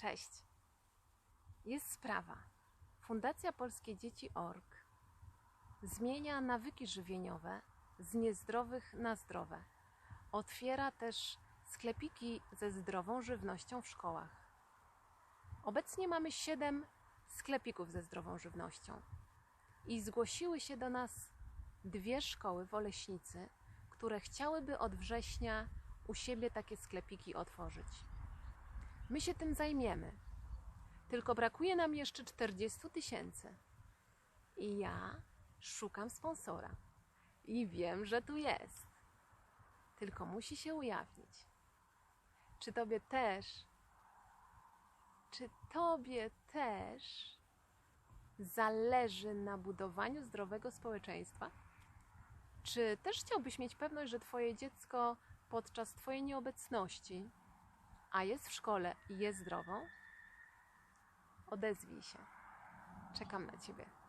Cześć. Jest sprawa. Fundacja Polskie Dzieci Org zmienia nawyki żywieniowe z niezdrowych na zdrowe. Otwiera też sklepiki ze zdrową żywnością w szkołach. Obecnie mamy 7 sklepików ze zdrową żywnością. I zgłosiły się do nas dwie szkoły w Oleśnicy, które chciałyby od września u siebie takie sklepiki otworzyć. My się tym zajmiemy. Tylko brakuje nam jeszcze 40 tysięcy. I ja szukam sponsora. I wiem, że tu jest. Tylko musi się ujawnić. Czy tobie też? Czy tobie też zależy na budowaniu zdrowego społeczeństwa? Czy też chciałbyś mieć pewność, że twoje dziecko podczas twojej nieobecności a jest w szkole i jest zdrową, odezwij się. Czekam na Ciebie.